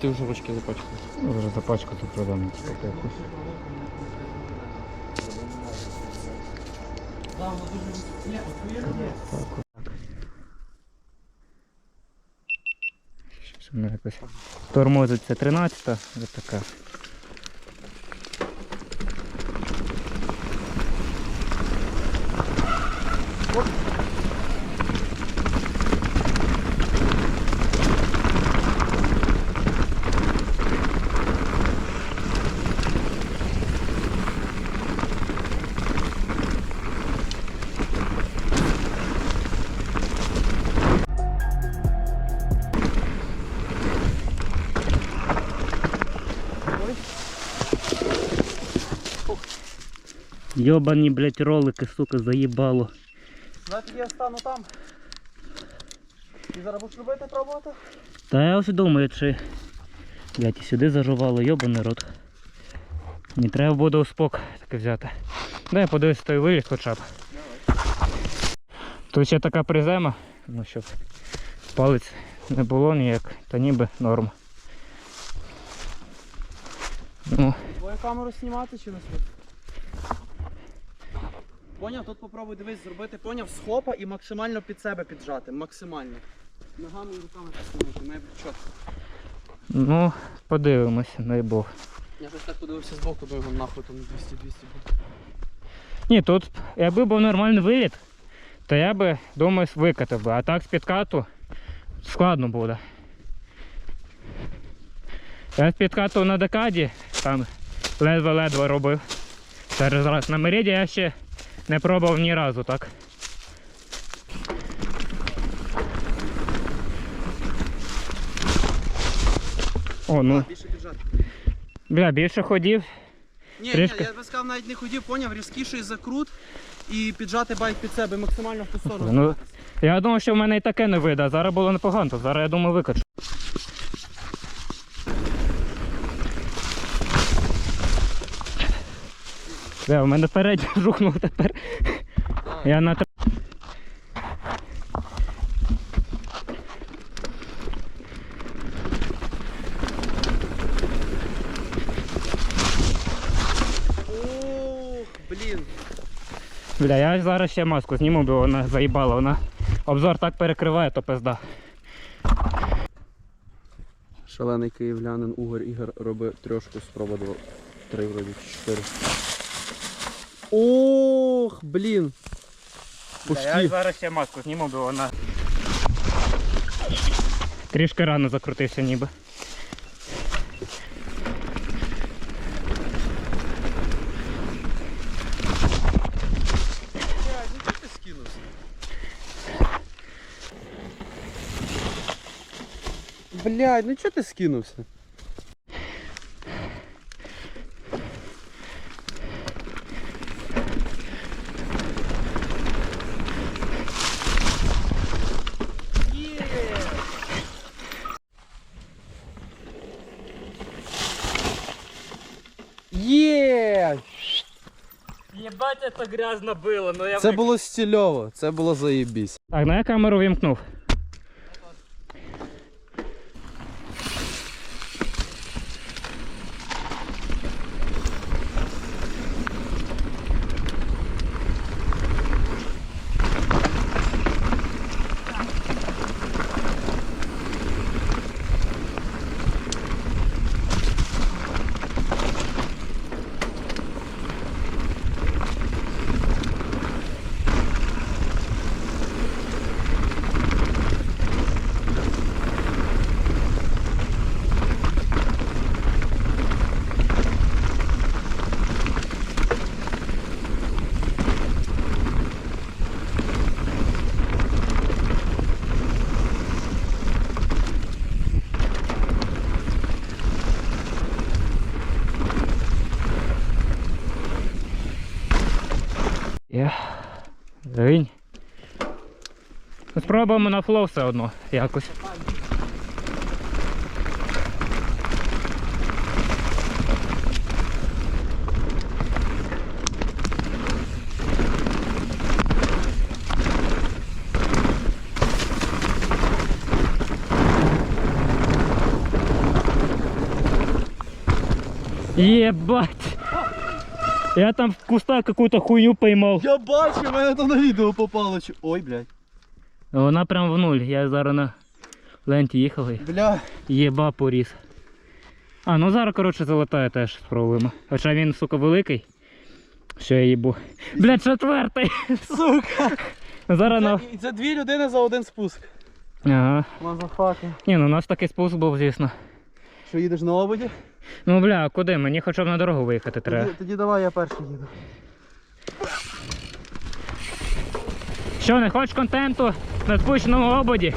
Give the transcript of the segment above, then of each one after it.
Ти вже ручки запачкав. Ну, Вже запачку тут продам типу якось тормозить це 13 ось така. Йобані, блять, ролики, сука, заїбало. Знаєте, я стану там. І зараз будеш робити пробувати? Та я ось думаю, чи блять, і сюди зажувало, йобаний рот. Не треба буде у спок таке взяти. Дай подивись той виліт хоча б. Тут ще така призема, ну щоб палець не було ніяк, та ніби норм. Ну, Твою камеру знімати чи не свою? Поняв, тут попробуй дивись зробити, поняв, схопа і максимально під себе піджати. Максимально. Ногами і руками підтягнути, має бути чітко. ну, подивимося, дай Бог. Я щось так подивився збоку, думаю, його нахуй там 200-200 буде. Ні, тут якби був нормальний виліт, то я би, думаю, викатав би. А так з підкату складно буде. Я з підкату на декаді там ледве-ледве робив. Через раз на мериді я ще не пробував ні разу, так. О, ну, Більше бля, більше ходів. Ні, Трішки. ні, я би сказав, навіть не ходів, поняв, різкіший закрут і піджати байк під себе максимально в ту сторону. Ну, я думав, що в мене і таке не вийде, зараз було непогано, зараз я думаю викачу. Бля, у мене передній жухнув тепер. Я на блін. Бля, я зараз ще маску зніму, бо вона заїбала, вона обзор так перекриває, то пизда. Шалений київлянин Угор Ігор робить трьошку, спроба два, три вроді, чотири. Ох, блін. Я зараз ще маску зніму, бо вона. Трішки рано закрутився ніби. Блядь, ну чого ти скинувся? Це грязно було, ну я Це було стильово, це було заєбісь. Так, на я камеру вімкнув. Гинь. Спробуємо на флоу все одно якось. Єбать! Я там в кустах какую-то хуйню поймал. Я бачу, мене то на відео попало. Ой, блядь. Вона прям в нуль. Я зараз на ленті їхав і Бля. єба поріс. А, ну зараз, коротше, залетає теж спробуємо. Хоча він, сука, великий. Що я їбу. Блядь, четвертий! Сука. Зараз на. Це, це дві людини за один спуск. Ага. Мазафаки. Ні, ну у нас такий спуск був, звісно. Що їдеш на ободі? Ну бля, а куди? Мені хоча б на дорогу виїхати треба. Тоді, тоді давай я перший їду. Що, не хочеш контенту на спущеному ободі?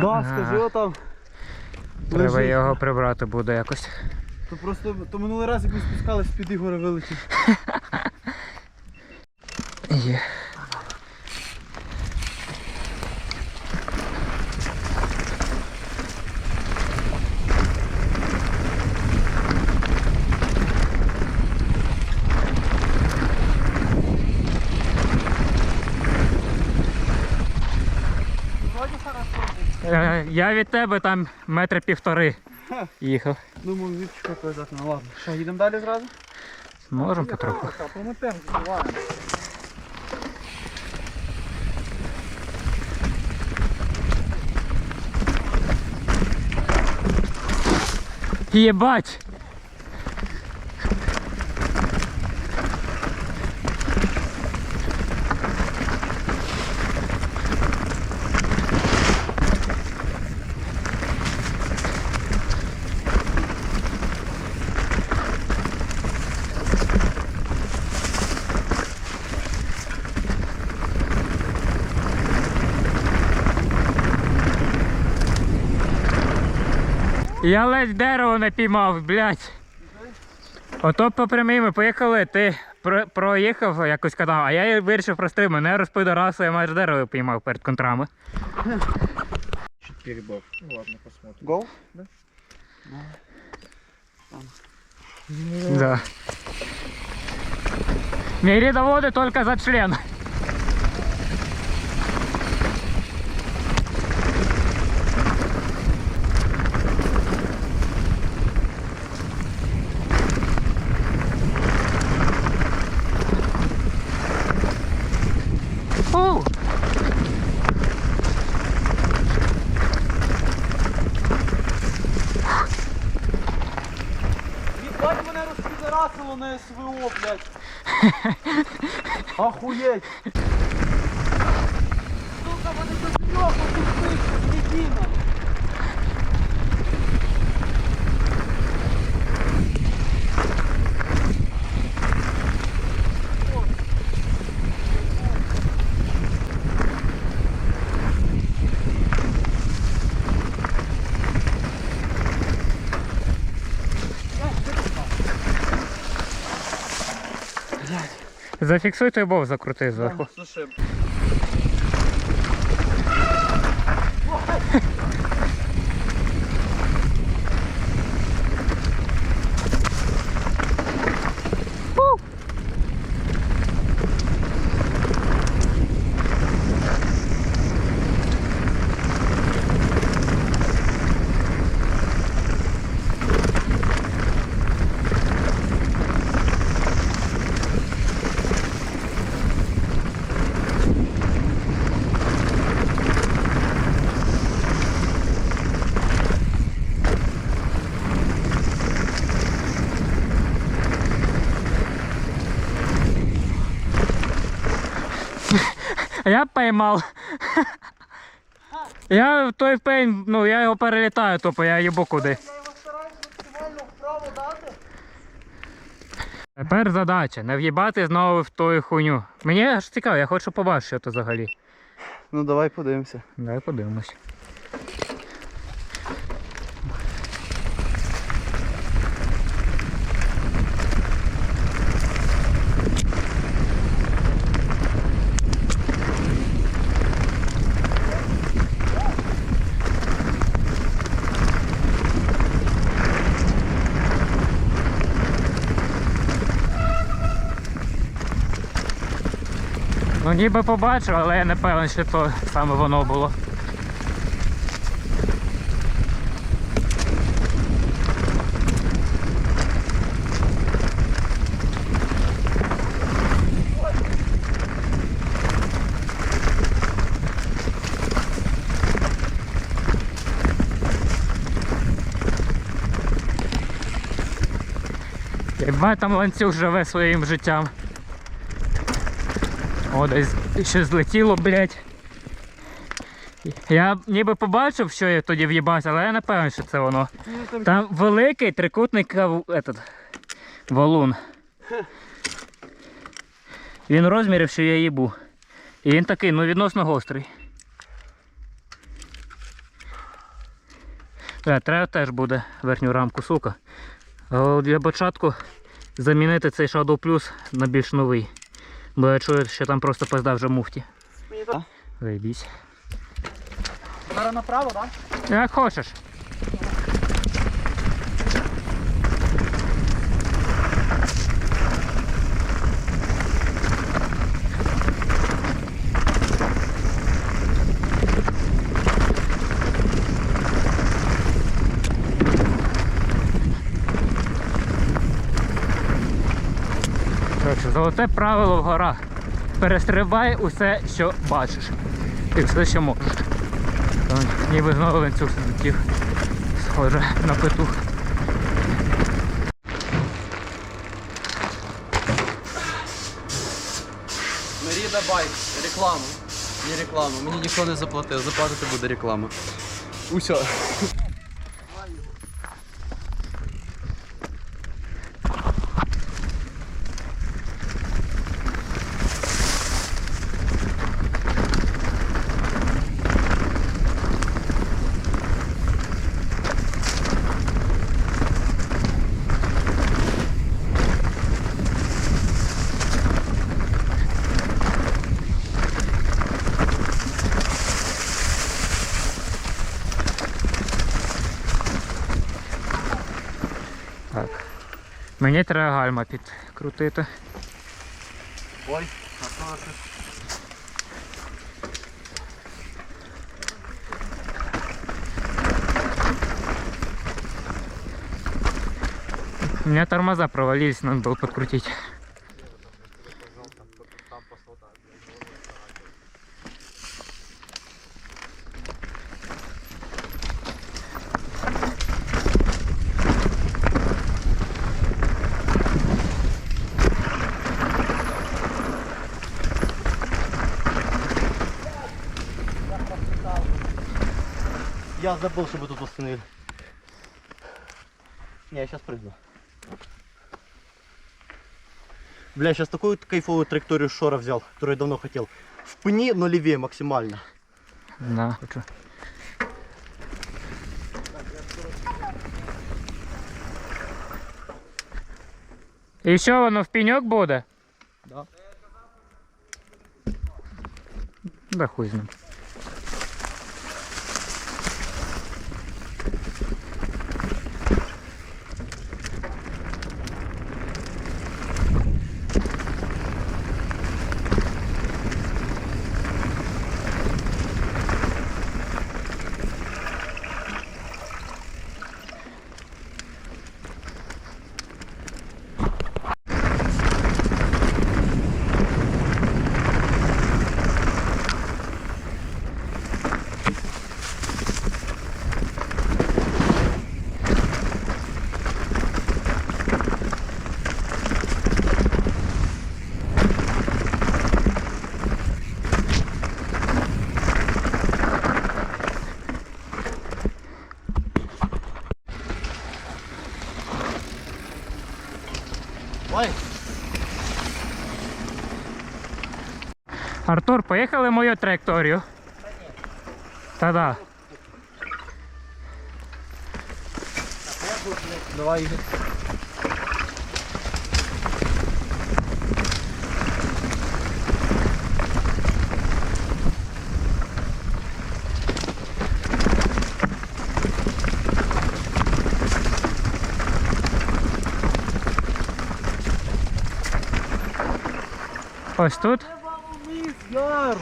Да, скажи отам. Треба Лежить. його прибрати буде якось. То просто то минулий раз, як ми спускались під Ігора вилетів. Є. Я від тебе там метри півтори їхав. Думаю, вівчика повезати. Ну ладно. Що, їдемо далі зразу? Можемо потроху. Єбать! Я ледь дерево не піймав, блядь. Ото по прямій ми поїхали, ти про- проїхав якось канал, а я вирішив прости, мене розпидорасу, я майже дерево піймав перед контрами. Перебор. Ну ладно, посмотрим. Гол? Да. Да. Мери доводы только за член. Їбать мене розпідорасило на СВО, блядь. Охуєть. Сука, мене тут льоху тут Медіна. Зафіксуй той бов закрути зверху. Слушай. Я поймав. Я в той пень, ну я його перелітаю, тупо я їбу куди. Я його стараюсь максимально вправо дати. Тепер задача не в'їбати знову в ту хуйню. Мені аж цікаво, я хочу побачити, що це взагалі. Ну давай подивимося. Давай подивимось. Ну ніби побачив, але я не певен, що то саме воно було. Якби там ланцюг живе своїм життям. О, десь ще злетіло, блядь. Я ніби побачив, що я тоді в'їбався, але я не певен, що це воно. Там великий трикутний кав... этот, валун. Він розмірів, що я їбу. І він такий, ну відносно гострий. Е, треба теж буде верхню рамку, сука. Але для початку замінити цей Shadow Plus на більш новий. Бо я чую, що там просто пизда вже муфті. Зайдіть. Зараз направо, так? Як хочеш. Коротше, золоте правило в горах. Перестрибай усе, що бачиш. І все, що можеш. Ніби знову ланцюг злетів. Схоже на петух. Меріда Байк, реклама. Не реклама. Мені ніхто не заплатив. Заплатити буде реклама. Усьо. Мені треба гальма підкрутити. Ой, а це? У меня тормоза провалились, надо было подкрутить. Я забыл, чтобы тут установили. Не, я сейчас прыгну. Бля, сейчас такую кайфовую траекторию шора взял, которую я давно хотел. В пни, но левее максимально. Да, хочу. І що воно в пеньок буде? Да. Да хуй з Артур, поїхали мою траєкторію. Та-да. Давай. Ось тут. Вниз, яру.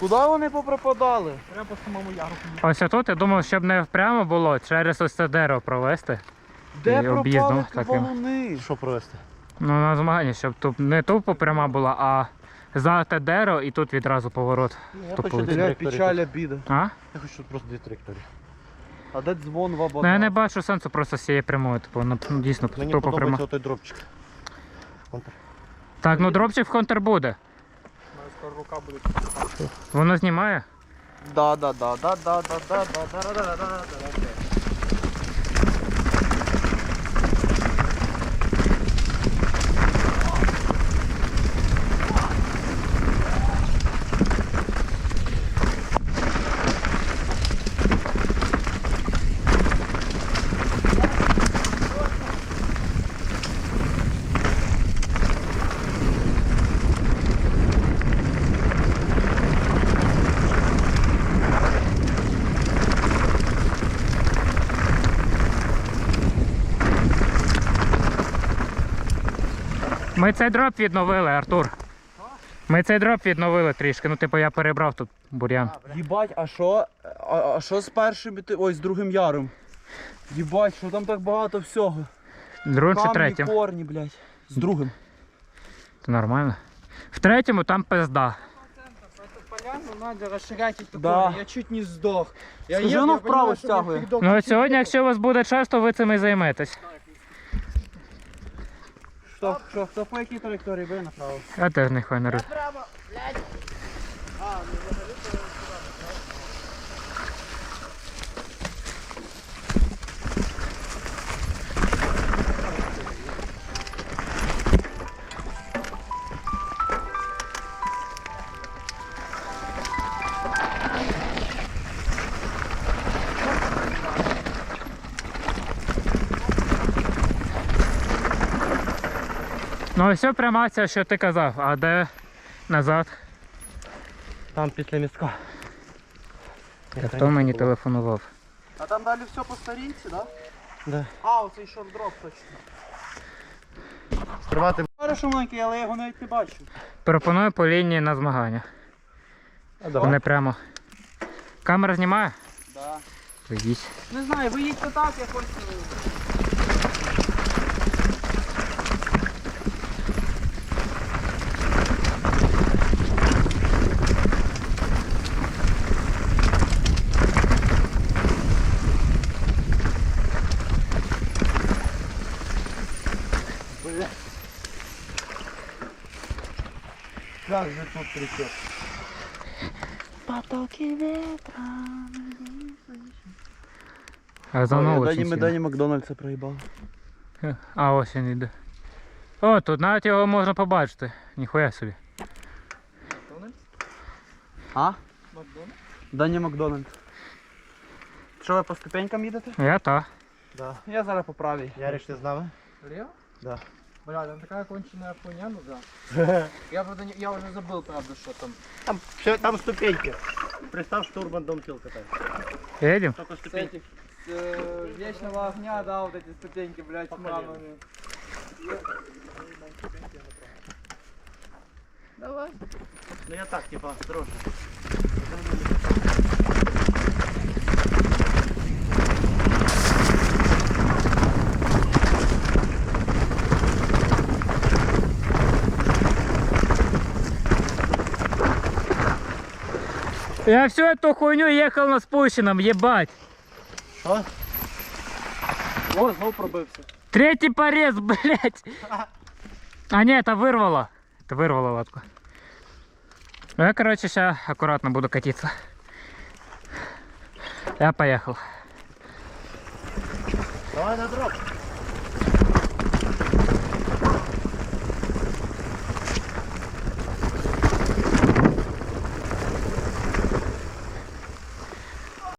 Куди вони попропадали? Треба по самому яру. Ось тут я думав, щоб не прямо було, через ось це дерево провести. Де І об'їздом пропали таким. валуни? Що провести? Ну, на змагання, щоб тут не тупо пряма була, а за те дерево і тут відразу поворот. Я То хочу Бля, траєкторії. печаля біда. А? Я хочу просто дві траєкторії. А де дзвон в Ну я не бачу сенсу просто з цієї прямої, типу, ну, дійсно Мені тупо прямо. подобається отой дропчик. Контр. Так, ну дропчик в контр буде. Скоро рука буде. Воно знімає. Да, да, да, да, да, да, да, да, да, да, да, да, да, да. Ми цей дроп відновили, Артур. Ми цей дроп відновили трішки. Ну, типу, я перебрав тут бур'ян. Їбать, а що? А, а що з першим і ти- ой, з другим яром? Їбать, що там так багато всього. Другим чи Камні, третім? корні, блядь. З другим. Це нормально. В третьому там пизда. Поляну надо расширять эту Да. Я чуть не сдох. Я Скажи, еду, воно я вправо понимаю, что передок- Ну от сьогодні, якщо у вас буде час, то ви цим і займетесь. Хто, хто, хто по якій траєкторії би направив? А теж не роб. Направо, блядь. Ну ось все пряма ця, що ти казав, а де назад? Там після містка. Та хто мені телефонував? А там далі все по старінці, да? Да. А, оцей шорт-дроп точно. Стривати. Хорошо маленький, але я його навіть не бачу. Пропоную по лінії на змагання. А давай. Вони прямо. Камера знімає? Да. Вийдіть. Не знаю, ви їдьте так, я хочу. Как же тут трясет? А за мною Дані, очень сильно. Дані Макдональдса проїбав. А ось він іде. О, тут навіть його можна побачити. Ніхуя собі. Макдональдс? А? Макдональдс? Дані Макдональдс. Що ви по ступенькам їдете? Я та. Да. Я зараз по правій. Яриш, ти з нами? Влево? Да. Бля, там такая конченая хуйня, ну да. Я, правда, не- я уже забыл, правда, что там. Там, все, там ступеньки. Представь, что Урбан дом сел катается. Їдемо? Только С ступеньки. э, вечного огня, да, вот эти ступеньки, блядь, с мамами. Давай. Ну я так, типа, осторожно. Я всю эту хуйню ехал на спущенном, ебать. Что? О, знов пробився. Третий порез, блядь. А не, это вырвало. Это вырвало лапку. Я, короче, сейчас аккуратно буду катиться. Я поехал. Давай на дроп.